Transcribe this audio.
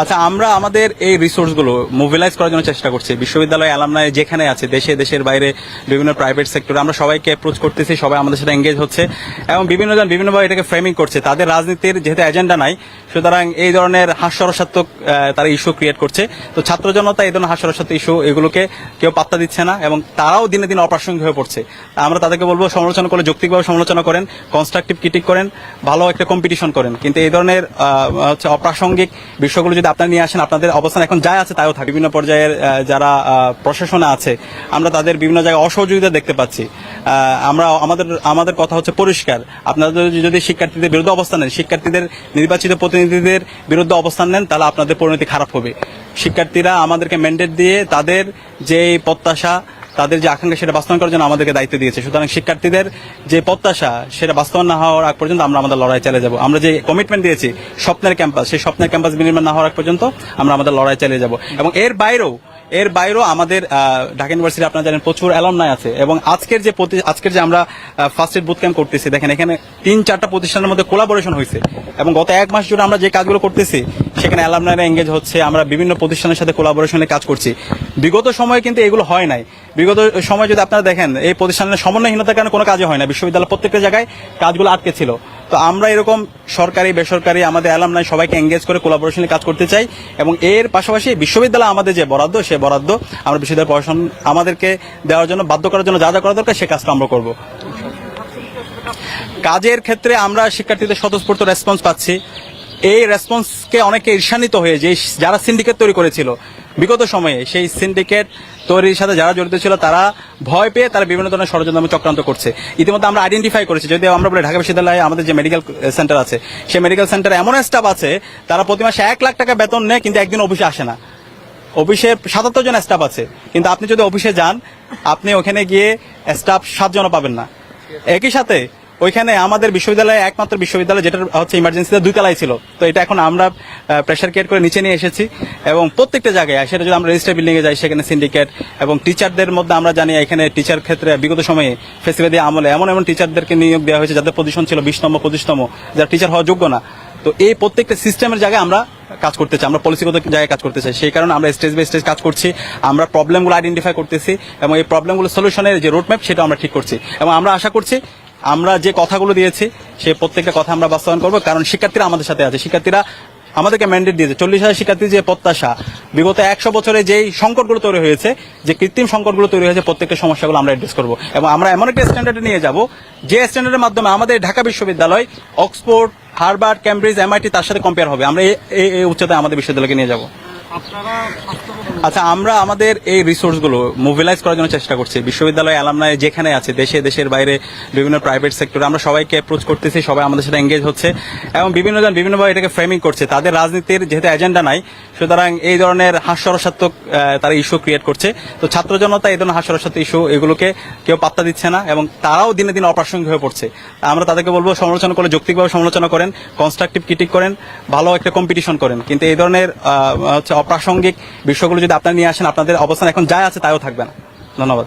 আচ্ছা আমরা আমাদের এই রিসোর্সগুলো মোবিলাইজ করার জন্য চেষ্টা করছি। বিশ্ববিদ্যালয় অ্যালামনাই যেখানে আছে, দেশে, দেশের বাইরে, বিভিন্ন প্রাইভেট সেক্টরে আমরা সবাইকে অ্যাপ্রোচ করতেছি, সবাই আমাদের সাথে এঙ্গেজ হচ্ছে এবং বিভিন্ন জন বিভিন্নভাবে এটাকে ফ্রেমিং করছে। তাদের রাজনীতির যেহেতু এজেন্ডা নাই সুতরাং এই ধরনের হাস্যরসাত্মক তারা ইস্যু ক্রিয়েট করছে। তো ছাত্র জনতা এই ধরনের হাস্যরসাত্মক ইস্যু এগুলোকে কেউ পাত্তা দিচ্ছে না এবং তারাও দিনে দিনে অপ্রাসঙ্গিক হয়ে পড়ছে। আমরা তাদেরকে বলব, সমালোচনা করে যৌক্তিকভাবে সমালোচনা করেন কনস্ট্রাকটিভ ক্রিটিক করেন, ভালো একটা কম্পিটিশন করেন। কিন্তু এই ধরনের হচ্ছে অপ্রাসঙ্গিক বিষয়গুলো যদি আপনারা নিয়ে আসেন, আপনাদের অবস্থান এখন যা আছে তাইও থাকে। বিভিন্ন পর্যায়ের যারা প্রশাসনে আছে, আমরা তাদের বিভিন্ন জায়গায় অসহযোগিতা দেখতে পাচ্ছি। আমরা আমাদের আমাদের কথা হচ্ছে পরিষ্কার। আপনাদের যদি শিক্ষার্থীদের বিরুদ্ধে অবস্থান নেন, শিক্ষার্থীদের নির্বাচিত প্রতিনিধিদের বিরুদ্ধে অবস্থান নেন, তাহলে আপনাদের পরিণতি খারাপ হবে। শিক্ষার্থীরা আমাদেরকে ম্যান্ডেট দিয়ে তাদের যে প্রত্যাশা, তাদের যে আকাঙ্ক্ষা সেটা বাস্তবায়ন করার জন্য আমাদেরকে দায়িত্ব দিয়েছে। সুতরাং শিক্ষার্থীদের যে প্রত্যাশা সেটা বাস্তবায়ন না হওয়ার আগ পর্যন্ত আমরা আমাদের লড়াই চালিয়ে যাব। আমরা যে কমিটমেন্ট দিয়েছি, স্বপ্নের ক্যাম্পাস সেই স্বপ্নের ক্যাম্পাস বিনির্মাণ না হওয়ার আগ পর্যন্ত আমরা আমাদের লড়াই চালিয়ে যাব। এবং এর বাইরেও এর বাইরেও আমাদের ঢাকা ইউনিভার্সিটি আপনারা জানেন প্রচুর অ্যালমনাই আছে এবং আজকের যে আজকের যে আমরা ফার্স্ট এড বুথ ক্যাম্প করতেছি, দেখেন এখানে তিন চারটা প্রতিষ্ঠানের মধ্যে কোলাবোরেশন হয়েছে এবং গত এক মাস জুড়ে আমরা যে কাজগুলো করতেছি, সেখানে অ্যালামনাইরা এঙ্গেজ হচ্ছে, আমরা বিভিন্ন প্রতিষ্ঠানের সাথে কোলাবোরেশনে কাজ করছি। বিগত সময়ে কিন্তু এগুলো হয় নাই। বিগত সময় যদি আপনারা দেখেন, এই প্রতিষ্ঠানের সমন্বয়হীনতার কারণে কোনো কাজই হয় না। বিশ্ববিদ্যালয় প্রত্যেকটা জায়গায় কাজগুলো আটকে ছিল। তো আমরা এরকম সরকারি, বেসরকারি, আমাদের অ্যালাম অ্যালামনাই সবাইকে এঙ্গেজ করে কোলাবোরেশনে কাজ করতে চাই এবং এর পাশাপাশি বিশ্ববিদ্যালয় আমাদের যে বরাদ্দ, সে বরাদ্দ আমরা বিশ্ববিদ্যালয় পড়াশোনা আমাদেরকে দেওয়ার জন্য, বাধ্য করার জন্য যা যা করা দরকার সে কাজটা আমরা করব। কাজের ক্ষেত্রে আমরা শিক্ষার্থীদের স্বতঃস্ফূর্ত রেসপন্স পাচ্ছি। এই রেসপন্সকে অনেকে ঈর্ষান্বিত হয়ে যে যারা সিন্ডিকেট তৈরি করেছিল বিগত সময়ে সেই সিন্ডিকেট তৈরির সাথে যারা জড়িত ছিল, তারা ভয় পেয়ে তারা বিভিন্ন ধরনের ষড়যন্ত্র চক্রান্ত করছে। ইতিমধ্যে আমরা আইডেন্টিফাই করেছি যদি আমরা বলি ঢাকা বিশ্ববিদ্যালয়ে আমাদের যে মেডিকেল সেন্টার আছে, সেই মেডিকেল সেন্টারে এমন স্টাফ আছে, তারা প্রতি মাসে এক লাখ টাকা বেতন নেয়, কিন্তু একদিন অফিসে আসে না। অফিসে সাতাত্তর জন স্টাফ আছে, কিন্তু আপনি যদি অফিসে যান, আপনি ওখানে গিয়ে স্টাফ সাতজনও পাবেন না। একই সাথে ওইখানে আমাদের বিশ্ববিদ্যালয়ে একমাত্র বিশ্ববিদ্যালয় যেটা হচ্ছে ইমার্জেন্সিতে দুই তলায় ছিল। তো এটা এখন আমরা প্রেশার ক্রিয়েট করে নিচে নিয়ে এসেছি এবং প্রত্যেকটা জায়গায় সেটা যদি আমরা রেজিস্টার বিল্ডিং এ যাই, সেখানে সিন্ডিকেট এবং টিচারদের মধ্যে আমরা জানি এখানে টিচার ক্ষেত্রে বিগত সময়ে ফেসিলিটি আমলে এমন এমন টিচারদেরকে নিয়োগ দেওয়া হয়েছে যাদের পজিশন ছিল বিশতম, পঁচিশতম, যারা টিচার হওয়া যোগ্য না। তো এই প্রত্যেকটা সিস্টেমের জায়গায় আমরা কাজ করতে চাই, আমরা পলিসিগত জায়গায় কাজ করতে চাই। সেই কারণে আমরা স্টেজ বাই স্টেজ কাজ করছি, আমরা প্রবলেমগুলো আইডেন্টিফাই করতেছি এবং এই প্রবলেমগুলো সলিউশনের যে রোডম্যাপ সেটা আমরা ঠিক করছি। এবং আমরা আশা করছি আমরা যে কথাগুলো দিয়েছি সেই প্রত্যেকটা কথা আমরা বাস্তবায়ন করব, কারণ শিক্ষার্থীরা আমাদের সাথে আছে। শিক্ষার্থীরা আমাদেরকে ম্যান্ডেট দিয়েছে। চল্লিশ হাজার শিক্ষার্থীর যে প্রত্যাশা, বিগত একশো বছরে যেই সংকটগুলো তৈরি হয়েছে, যে কৃত্রিম সংকটগুলো তৈরি হয়েছে, প্রত্যেকটা সমস্যাগুলো আমরা অ্যাড্রেস করব। এবং আমরা এমন একটা স্ট্যান্ডার্ডে নিয়ে যাব, যে স্ট্যান্ডার্ডের মাধ্যমে আমাদের ঢাকা বিশ্ববিদ্যালয়, অক্সফোর্ড, হার্ভার্ড, ক্যামব্রিজ, এমআইটি তার সাথে কম্পেয়ার হবে। আমরা এই- উচ্চতায় আমাদের বিশ্ববিদ্যালয়কে নিয়ে যাব। আপনারা আচ্ছা আমরা আমাদের এই রিসোর্সগুলো মোবিলাইজ করার জন্য চেষ্টা করছি। বিশ্ববিদ্যালয় অ্যালামনাই যেখানে আছে, দেশে, দেশের বাইরে, বিভিন্ন প্রাইভেট সেক্টরে আমরা সবাইকে অ্যাপ্রোচ করতেছি, সবাই আমাদের সাথে এঙ্গেজ হচ্ছে এবং বিভিন্ন জন বিভিন্নভাবে এটাকে ফ্রেমিং করছে। তাদের রাজনীতির যেহেতু এজেন্ডা নাই, সুতরাং এই ধরনের হাস্যরসাত্মক তারা ইস্যু ক্রিয়েট করছে। তো ছাত্র জনতা এই ধরনের হাস্যরসাত্মক ইস্যু এগুলোকে কেউ পাত্তা দিচ্ছে না এবং তারাও দিনে দিনে অপ্রাসঙ্গিক হয়ে পড়ছে। আমরা তাদেরকে বলব, সমালোচনা করে যৌক্তিকভাবে সমালোচনা করেন কনস্ট্রাকটিভ ক্রিটিক করেন, ভালো একটা কম্পিটিশন করেন। কিন্তু এই ধরনের হচ্ছে অপ্রাসঙ্গিক বিষয়গুলো যদি আপনারা নিয়ে আসেন আপনাদের অবস্থান এখন যা আছে তাইও থাকবে না। ধন্যবাদ।